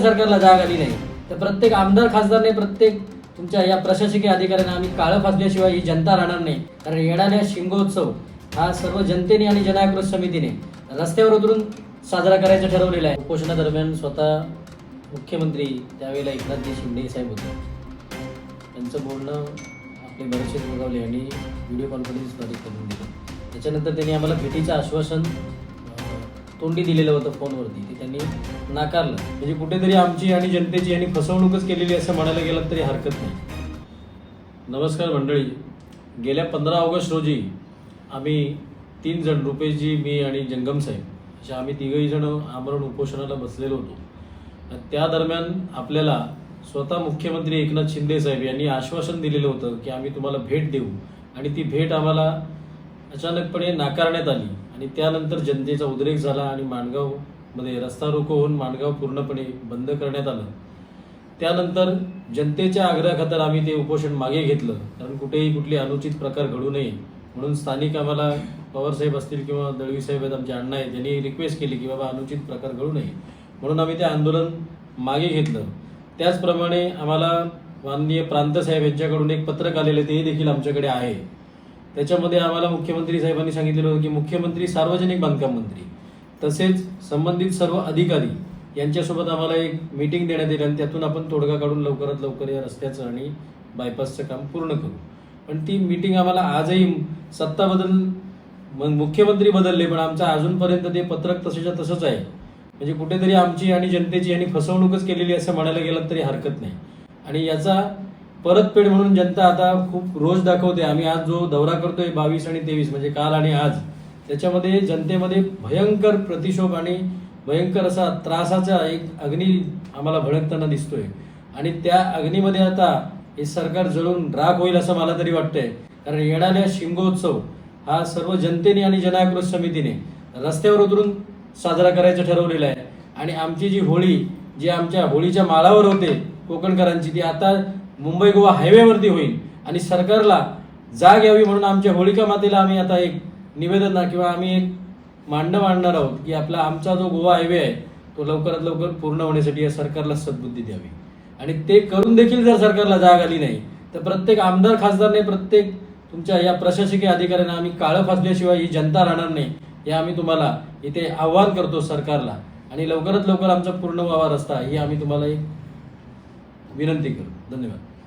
सरकारला जाग आली नाही तर प्रत्येक आमदार खासदारने प्रत्येक तुमच्या या प्रशासकीय अधिकाऱ्यांना आम्ही काळं फासल्याशिवाय ही जनता राहणार नाही. कारण येणाऱ्या शिंगोत्सव हा सर्व जनतेने आणि जनआक्रोश समितीने रस्त्यावर उतरून साजरा करायचं ठरवलेलं आहे. उपोषणादरम्यान स्वतः मुख्यमंत्री त्यावेळेला एकनाथजी शिंदे साहेब होते. त्यांचं बोलणं आपले बरेचसे गोगावले आणि व्हिडिओ कॉन्फरन्सद्वारे करून दिलं. त्याच्यानंतर त्यांनी आम्हाला भेटीचं आश्वासन तोंडी दिलेलं होतं फोनवरती. ते त्यांनी नाकारलं. म्हणजे कुठेतरी आमची आणि जनतेची यांनी फसवणूकच केलेली असं म्हणायला गेलं तरी हरकत नाही. नमस्कार मंडळी. गेल्या पंधरा ऑगस्ट रोजी आम्ही तीन जण रुपेशजी मी आणि जंगम साहेब अशा आम्ही तिघही जण आमरण उपोषणाला बसलेलो होतो. त्या दरम्यान आपल्याला स्वतः मुख्यमंत्री एकनाथ शिंदे साहेब यांनी आश्वासन दिलेलं होतं की आम्ही तुम्हाला भेट देऊ. आणि ती भेट आम्हाला अचानकपणे नाकारण्यात आली आणि त्यानंतर जनतेचा उद्रेक झाला आणि माणगावमध्ये रस्ता रोको होऊन माणगाव पूर्णपणे बंद करण्यात आलं. त्यानंतर जनतेच्या आग्रहाखातर आम्ही ते उपोषण मागे घेतलं कारण कुठेही कुठले अनुचित प्रकार घडू नये म्हणून स्थानिक आम्हाला पवारसाहेब असतील किंवा दळवी साहेब आहेत आमचे अण्णा आहेत त्यांनी रिक्वेस्ट केली की बाबा अनुचित प्रकार घडू नये म्हणून आम्ही ते आंदोलन मागे घेतलं. त्याचप्रमाणे आम्हाला माननीय प्रांत साहेब यांच्याकडून एक पत्रक आलेलं ते देखील आमच्याकडे आहे. त्याच्यामध्ये आम्हाला मुख्यमंत्री साहेबांनी सांगितलेलं होतं की मुख्यमंत्री सार्वजनिक बांधकाम मंत्री तसेच संबंधित सर्व अधिकारी यांच्यासोबत आम्हाला एक मीटिंग देण्यात येईल आणि त्यातून आपण तोडगा काढून लवकरात लवकर या रस्त्याचं आणि बायपासचं काम पूर्ण करू. पण ती मीटिंग आम्हाला आजही सत्ता बदल मुख्यमंत्री बदलले पण आमचं अजूनपर्यंत ते पत्रक तसेच्या तसंच आहे. म्हणजे कुठेतरी आमची आणि जनतेची यांनी फसवणूकच केलेली असं म्हणायला गेलं तरी हरकत नाही. आणि याचा परतफेड म्हणून जनता आता खूप रोज दाखवते. आम्ही आज जो दौरा करतोय बावीस आणि तेवीस म्हणजे काल आणि आज त्याच्यामध्ये जनतेमध्ये भयंकर प्रतिशोभ आणि भयंकर असा त्रासाचा एक अग्नी आम्हाला भडकताना दिसतोय. आणि त्या अग्नीमध्ये आता हे सरकार जळून राख होईल असं मला तरी वाटतंय. कारण येणाऱ्या शिमगोत्सव हा सर्व जनतेने आणि जनाकृत समितीने रस्त्यावर उतरून साजरा करायचं ठरवलेलं आहे. आणि आमची जी होळी जी आमच्या होळीच्या माळावर होते कोकणकरांची ती आता मुंबई गोवा हायवेवरती होईल आणि सरकारला जाग यावी म्हणून आमच्या होळिका मातेला आम्ही आता एक निवेदन किंवा आम्ही एक मांडणं मांडणार आहोत की आपला आमचा जो गोवा हायवे आहे तो लवकरात लवकर पूर्ण होण्यासाठी या सरकारला सद्बुद्धी द्यावी. आणि ते करून देखील जर सरकारला जाग आली नाही तर प्रत्येक आमदार खासदारने प्रत्येक तुमच्या या प्रशासकीय अधिकाऱ्यांना आम्ही काळं फासल्याशिवाय ही जनता राहणार नाही हे आम्ही तुम्हाला इथे आव्हान करतो सरकारला. आणि लवकरात लवकर आमचा पूर्ण व्हावा रस्ता ही आम्ही तुम्हाला एक विनंती करू. धन्यवाद.